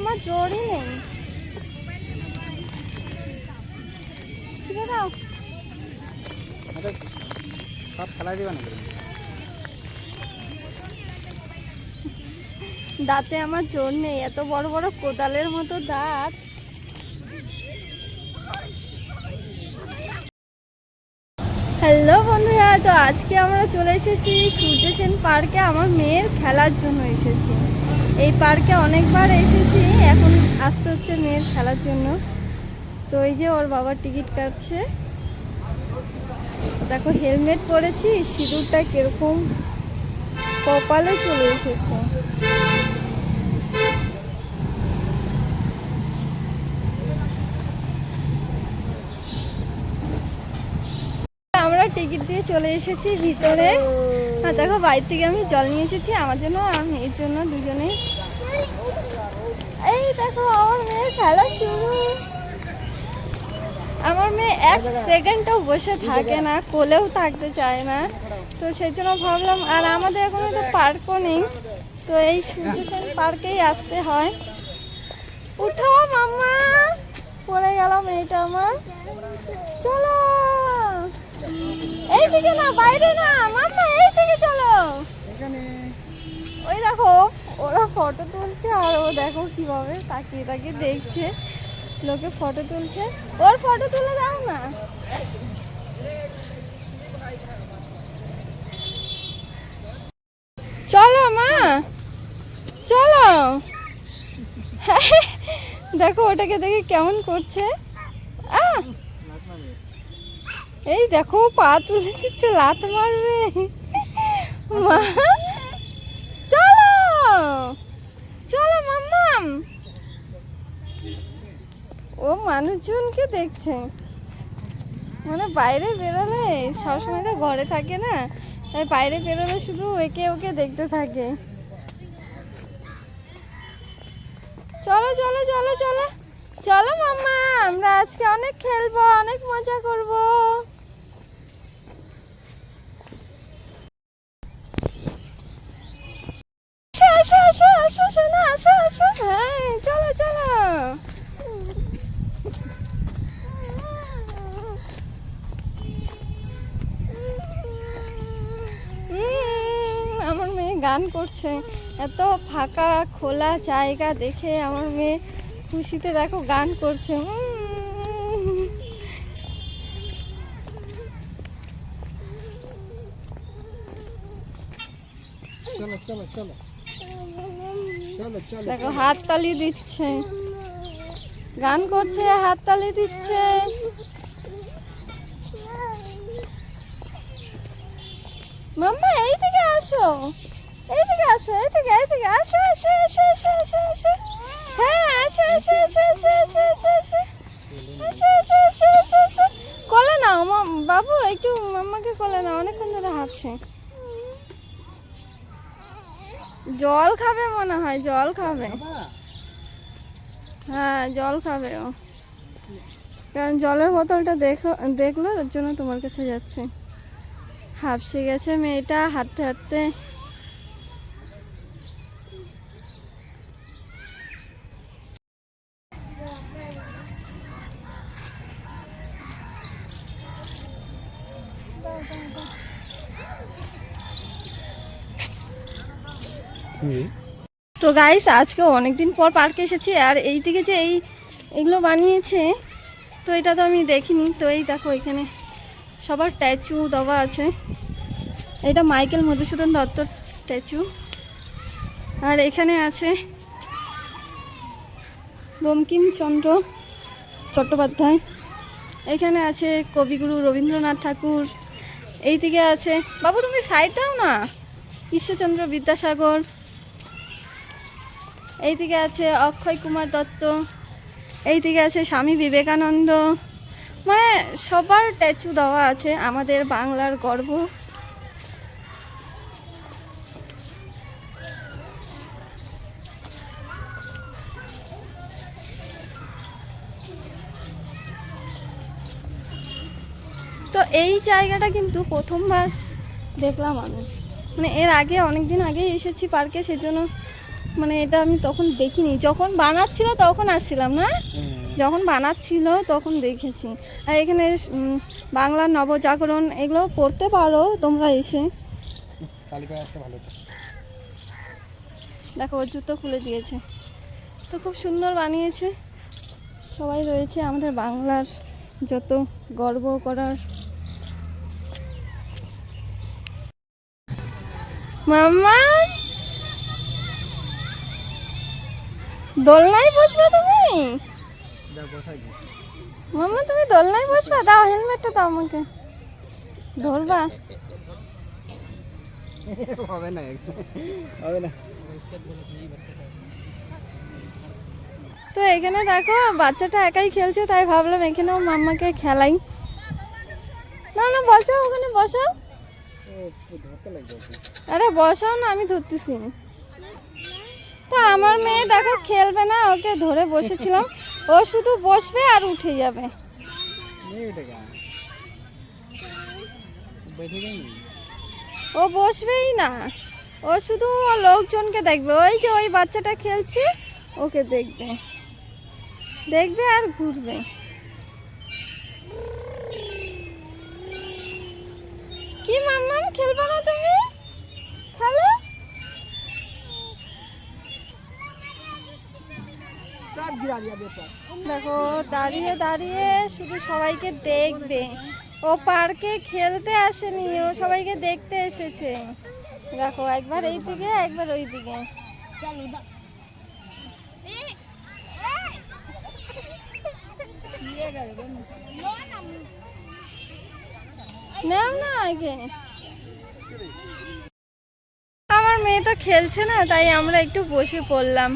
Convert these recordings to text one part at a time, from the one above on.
আমার জোরই নেই। দাও। সব ফেলাই দেবে না দাঁতে আমার জোর নেই এত বড় বড় কোদালের মতো দাঁত। হ্যালো বন্ধুরা তো আজকে আমরা চলে এসেছি সূর্য সেন পার্কে। আমার মেয়ের খেলার জন্য এসেছি। এই পার্কে অনেকবার এসেছি, এখন আসতে হচ্ছে মেয়ের খেলার জন্য। তো এই যে ওর বাবার টিকিট কাটছে। দেখো, হেলমেট পরেছি, সিঁদুরটা কীরকম কপালে চলে এসেছে। টিকিট দিয়ে চলে এসেছি ভিতরে। আর দেখো বাইরে থেকে আমি জল নিয়ে এসেছি আমার জন্য আমি মেয়ের জন্য দুজনে। এই দেখো আমার মেয়ের খেলা শুরু। আমার মেয়ে এক সেকেন্ডও বসে থাকে না কোলেও থাকতে চায় না। তো সেই জন্য ভাবলাম আর আমাদের এখন তো পার্কও নেই তো এই সূর্যসেন পার্কেই আসতে হয়। উঠো মাম্মা! পড়ে গেল মেয়েটা আমার। চলো! এই দিকে না বাইরে না মাম্মা এই দিকে চলো ওই দেখো ওরা ফটো তুলছে আর ও দেখো কীভাবে তাকিয়ে তাকিয়ে দেখছে। লোকে ফটো তুলছে। ওর ফটো তুলে দাও না। চলো মা। চলো। দেখো ওটাকে দেখে কেমন করছে। আহ! এই দেখো, পা তুলে দিচ্ছে লাত মারবে। মা, চলো চলো, মাম্মাম। ও মানুষজনকে দেখছে। মানে বাইরে বেরোলে সবসময় তো ঘরে থাকে না, তাই বাইরে বেরোলে শুধু একে ওকে দেখতে থাকে। চলো চলো চলো চলো। চলো মাম্মা, আমরা আজকে অনেক খেলব, অনেক মজা করব। হ্যাঁ চলো চলো। আমার মেয়ে গান করছে। এত ফাঁকা, খোলা জায়গা দেখে আমার মেয়ে খুশিতে দেখো গান করছে। দেখো হাত তালি দিচ্ছে। গান করছে হাত তালি দিচ্ছে। মাম্মা এই থেকে আসো। এই থেকে আসো এই থেকে এই থেকে আসো আসো আসো আসো আসো আসো। কোলে মাম- বাবু, একটু মাম্মাকে কোলে নাও অনেকক্ষণ ধরে হাঁটছে। জল খাবে মনে হয়, জল খাবে। হ্যাঁ জল খাবে ও। কারণ জলের বোতলটা দেখো, দেখল, তার জন্য তোমার কাছে যাচ্ছে। হাঁপসে গেছে মেয়েটা, হাঁটতে হাঁটতে। তো গাইস আজকে অনেকদিন পর পার্কে এসেছি আর এই দিকে যে এই এগুলো বানিয়েছে, তো এটা তো আমি দেখিনি। তো এই দেখো এখানে সবার স্ট্যাচু দেওয়া আছে। এটা মাইকেল মধুসূদন দত্তর স্ট্যাচু আর এখানে আছে বঙ্কিমচন্দ্র চট্টোপাধ্যায়। এখানে আছে কবিগুরু রবীন্দ্রনাথ ঠাকুর। এই দিকে আছে বাবু, তুমি সাইড দাও না। ঈশ্বরচন্দ্র বিদ্যাসাগর। এইদিকে আছে অক্ষয় কুমার দত্ত, এইদিকে আছে স্বামী বিবেকানন্দ। মানে সবার স্ট্যাচু দেওয়া আছে আমাদের বাংলার গর্ব। তো এই জায়গাটা কিন্তু প্রথমবার দেখলাম আমি। মানে এর আগে অনেক দিন আগে এসেছি পার্কে, সেজন্য মানে এটা আমি তখন দেখিনি। যখন বানাচ্ছিল তখন আসছিলাম না? যখন বানাচ্ছিল তখন দেখেছি। আর এখানে বাংলা নবজাগরণ এগুলো পড়তে পারো তোমরা এসে। দেখো ওর জুতো খুলে দিয়েছে। তো খুব সুন্দর বানিয়েছে। সবাই রয়েছে আমাদের বাংলার যত গর্ব করার। মাম্মা! দোলনায় বসবে তুমি? মাম্মা তুমি দোলনায় বসবে? দাও হেলমেটটা দাও আমাকে। ধরবা? হবে না হবে না। তো এখানে দেখো বাচ্চাটা একাই খেলছে তাই ভাবলাম এখানেও মাম্মাকে খেলাই। না না বসাও ওখানে বসাও। আরে বসাও না আমি ধরতেছি। তা আমার মেয়ে দেখো খেলবে না, ওকে ধরে বসেছিলাম। ও শুধু বসবে আর উঠে যাবে। ও বসবেই না। ও শুধু লোকজনকে দেখবে। ওই যে ওই বাচ্চাটা খেলছে, ওকে দেখবে। দেখবে আর ঘুরবে। কি মাম খেলবে না তুমি? খেলো? দেখো, দাঁড়িয়ে দাঁড়িয়ে শুধু সবাইকে দেখবে। ও পার্কে খেলতে আসেনি, ও সবাইকে দেখতে এসেছে। দেখো, একবার এই দিকে, একবার ওই দিকে। নাও না আগে। আমার মেয়ে তো খেলছে না, তাই আমরা একটু বসে পড়লাম।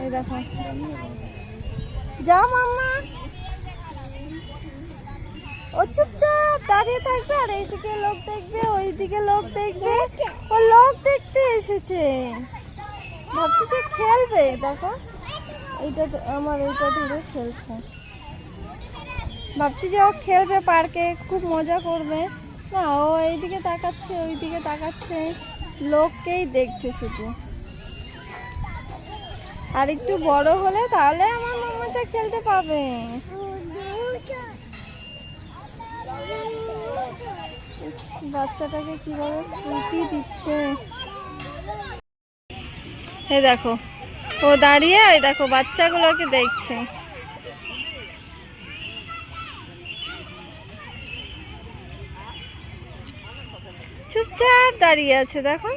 এই দেখো। যাও মাম্মা। ও চুপচাপ দাঁড়িয়ে থাকবে, আর এইদিকে লোক দেখবে, ওইদিকে লোক দেখবে। ও লোক দেখতে এসেছে। ভাবছি যে খেলবে, দেখো। এইটা আমার, এইটা ধরে খেলছে। ভাবছি যে ও খেলবে পার্কে, খুব মজা করবে। না, ও এইদিকে তাকাচ্ছে, ওইদিকে তাকাচ্ছে। লোককেই দেখছে শুধু। আর একটু বড় হলে তাহলে আমার মামাটা খেলতে পাবে। বাচ্চাটাকে কীভাবে ফুটি দিচ্ছে। এ দেখো, ও দাঁড়িয়ে এই দেখো, বাচ্চাগুলোকে দেখছে। চুপচাপ দাঁড়িয়ে আছে, দেখো।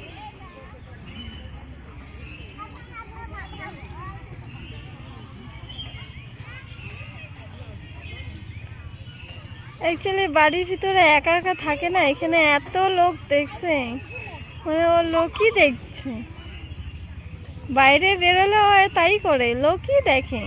অ্যাকচুয়ালি বাড়ির ভিতরে একা একা থাকে না, এখানে এত লোক দেখছে। মানে ও লোকই দেখছে। বাইরে বেরোলে হয়, তাই করে, লোকই দেখে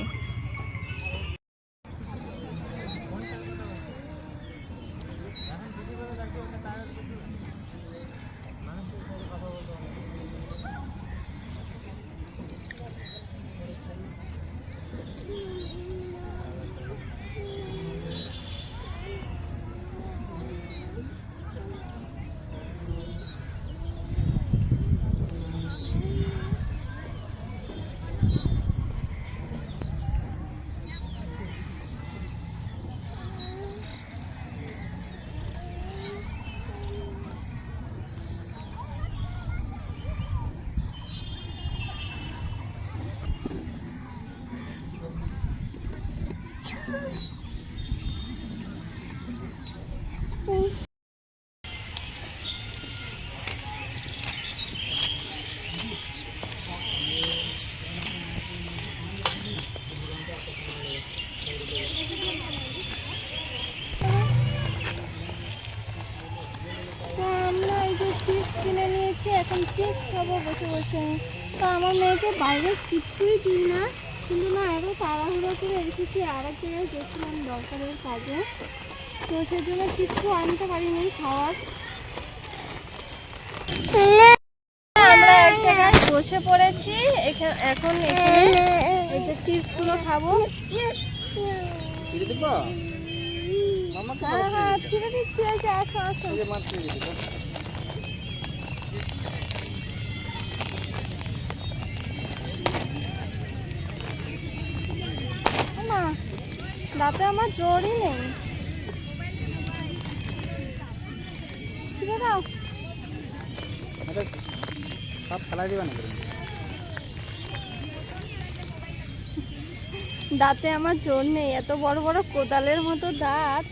তো আমরা এই যে চিপস কিনে নিয়েছি এখন চিপস খাব বসে বসে। তো আমার মেয়েকে বাইরে কিচ্ছুই দিই না। কিন্তু না এখন তাড়াহুড়ো করে এসেছি আর এক জায়গায় গেছিলাম দরকারের কাজে। তো সেজন্য কিচ্ছু আনতে পারিনি খাওয়ার। আমরা এক জায়গায় বসে পড়েছি এখা- এখন এখানে এই যে চিপসগুলো খাব। ছিঁড়ে হ্যাঁ হ্যাঁ দিচ্ছি আসো আসো। দাঁতে আমার জোরই নেই। দাও। সব দিবা দাঁতে আমার জোর নেই এত বড় বড় কোদালের মতো দাঁত।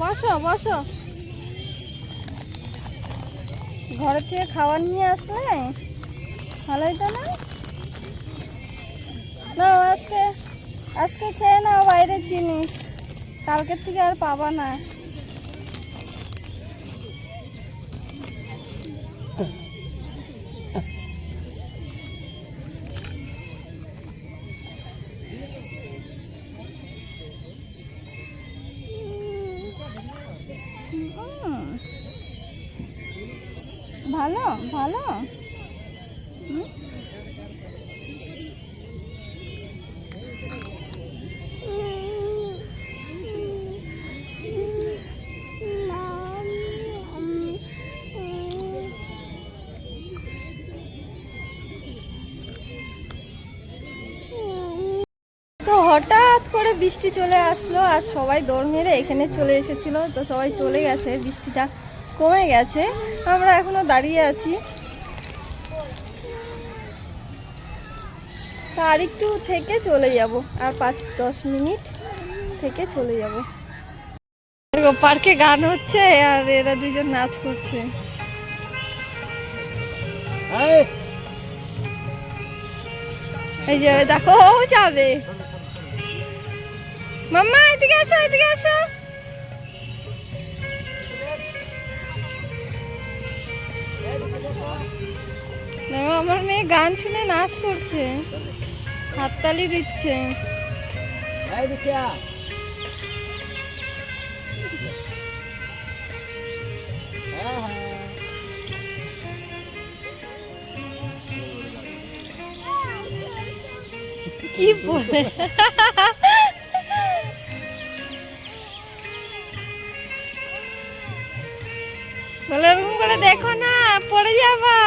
বসো বসো। ঘরে থেকে খাবার নিয়ে আসলে? ভালো তো না? না আজকে আজকে খেয়ে নাও বাইরের জিনিস। কালকের থেকে আর পাবা না। বৃষ্টি চলে আসলো আর সবাই দৌড় মেরে এখানে চলে এসেছিল। তো সবাই চলে গেছে বৃষ্টিটা কমে গেছে। আমরা এখনও দাঁড়িয়ে আছি। তা আর একটু থেকে চলে যাব আর পাঁচ দশ মিনিট থেকে চলে যাব। পার্কে গান হচ্ছে আর এরা দুজন নাচ করছে। এই। যে দেখো যাবে। মাম্মা এদিকে আসো এদিকে আসো। দেখো আমার মেয়ে গান শুনে নাচ করছে। হাততালি দিচ্ছে। কি বলে? দেখো না, পড়ে যাবা।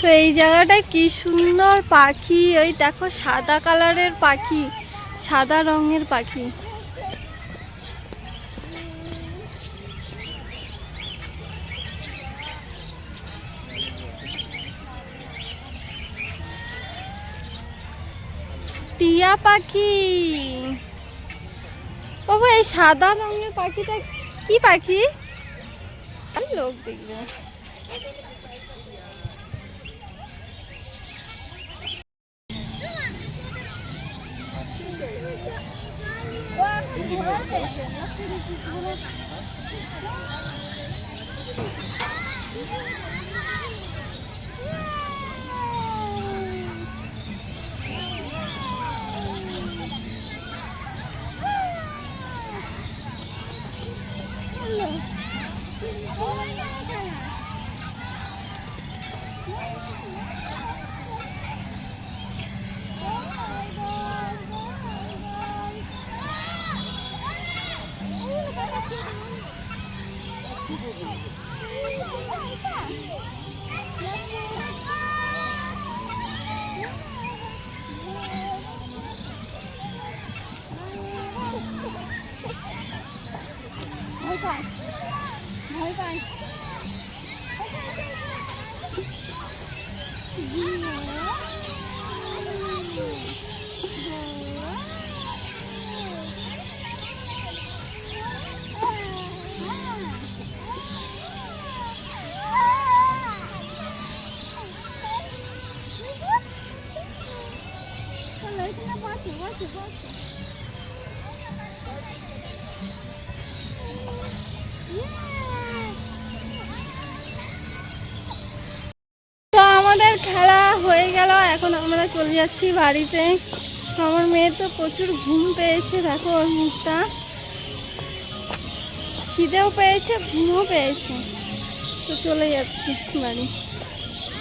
তো এই জায়গাটা কি সুন্দর পাখি ওই দেখো সাদা কালারের পাখি, সাদা রঙের পাখি। টিয়া পাখি। বাবু এই সাদা রঙের পাখিটা কি পাখি? লোক দেখবে 이거는헐 리. ভয় পায় ভয় পায় বসে বসে বসে তো আমাদের খেলা হয়ে গেল, এখন আমরা চলে যাচ্ছি বাড়িতে। আমার মেয়ে তো প্রচুর ঘুম পেয়েছে, দেখো ওর মুখটা। খিদেও পেয়েছে, ঘুমও পেয়েছে। তো চলে যাচ্ছি বাড়ি।